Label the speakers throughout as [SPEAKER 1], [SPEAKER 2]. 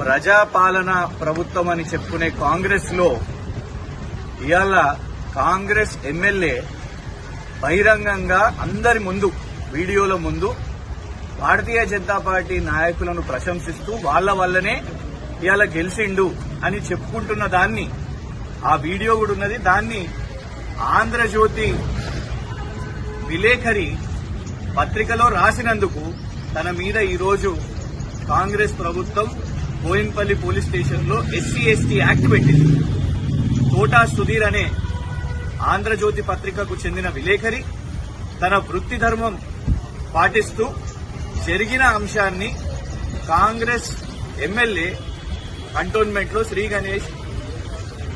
[SPEAKER 1] ప్రజాపాలన ప్రభుత్వం అని చెప్పుకునే కాంగ్రెస్లో ఇవాళ కాంగ్రెస్ ఎమ్మెల్యే బహిరంగంగా అందరి ముందు వీడియోల ముందు భారతీయ జనతా పార్టీ నాయకులను ప్రశంసిస్తూ వాళ్ళ వల్లనే ఇవాళ గెలిచిండు అని చెప్పుకుంటున్న దాన్ని ఆ వీడియో కూడా ఉన్నది. దాన్ని ఆంధ్రజ్యోతి విలేఖరి పత్రికలో రాసినందుకు తన మీద ఈరోజు కాంగ్రెస్ ప్రభుత్వం బోయిన్పల్లి పోలీస్ స్టేషన్లో ఎస్సీ ఎస్టీ యాక్ట్ పెట్టింది. కోటా సుధీర్ అనే ఆంధ్రజ్యోతి పత్రికకు చెందిన విలేఖరి తన వృత్తి ధర్మం పాటిస్తూ జరిగిన అంశాన్ని కాంగ్రెస్ ఎమ్మెల్యే కంటోన్మెంట్లో శ్రీ గణేష్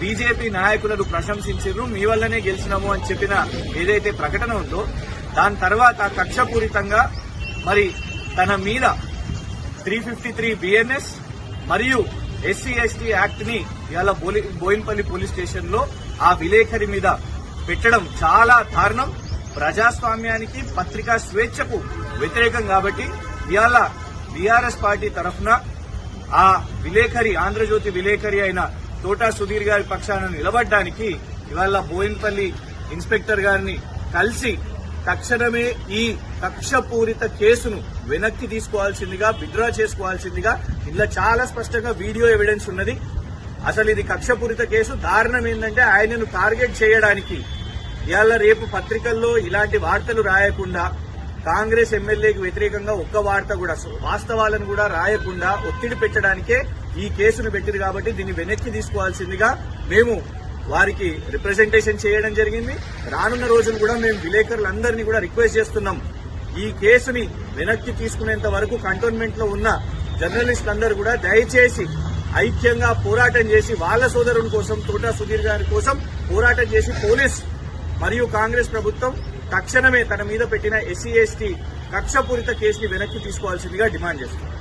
[SPEAKER 1] బీజేపీ నాయకులను ప్రశంసించారు మీ వల్లనే గెలిచినాము అని చెప్పిన ఏదైతే ప్రకటన ఉందో దాని తర్వాత కక్షపూరితంగా మరి తన మీద త్రీ ఫిఫ్టీ త్రీ బిఎన్ఎస్ మరియు ఎస్సీ ఎస్టీ యాక్ట్ని ఇవాళ బోయిన్పల్లి పోలీస్ స్టేషన్లో ఆ విలేఖరి మీద పెట్టడం చాలా దారుణం. ప్రజాస్వామ్యానికి పత్రికా స్వేచ్ఛకు వ్యతిరేకం కాబట్టి ఇవాళ బీఆర్ఎస్ పార్టీ తరఫున ఆ విలేఖరి ఆంధ్రజ్యోతి విలేఖరి అయిన తోటా సుధీర్ గారి పక్షాన నిలబడ్డానికి ఇవాళ బోయిన్పల్లి ఇన్స్పెక్టర్ గారిని కలిసి తక్షణమే ఈ కక్షపూరిత కేసును వెనక్కి తీసుకోవాల్సిందిగా విత్డ్రా చేసుకోవాల్సిందిగా ఇందులో చాలా స్పష్టంగా వీడియో ఎవిడెన్స్ ఉన్నది. అసలు ఇది కక్షపూరిత కేసు. దారుణం ఏంటంటే ఆయనను టార్గెట్ చేయడానికి ఇవాళ రేపు పత్రికల్లో ఇలాంటి వార్తలు రాయకుండా కాంగ్రెస్ ఎమ్మెల్యేకి వ్యతిరేకంగా ఒక్క వార్త కూడా వాస్తవాలను కూడా రాయకుండా ఒత్తిడి పెట్టడానికే ఈ కేసును పెట్టింది కాబట్టి దీన్ని వెనక్కి తీసుకోవాల్సిందిగా మేము వారికి రిప్రజెంటేషన్ చేయడం జరిగింది. రానున్న రోజులు కూడా మేము విలేకరులందరినీ కూడా రిక్వెస్ట్ చేస్తున్నాం. ఈ కేసుని వెనక్కి తీసుకునేంత వరకు కంటోన్మెంట్లో ఉన్న జర్నలిస్టులందరూ కూడా దయచేసి ఐక్యంగా పోరాటం చేసి వాళ్ళ సోదరుని కోసం తోటా సుధీర్ గారి కోసం పోరాటం చేసి పోలీస్ మరియు కాంగ్రెస్ ప్రభుత్వం తక్షణమే తన మీద పెట్టిన ఎస్సీ ఎస్టీ కక్షపూరిత కేసుని వెనక్కి తీసుకోవాల్సిందిగా డిమాండ్ చేస్తుంది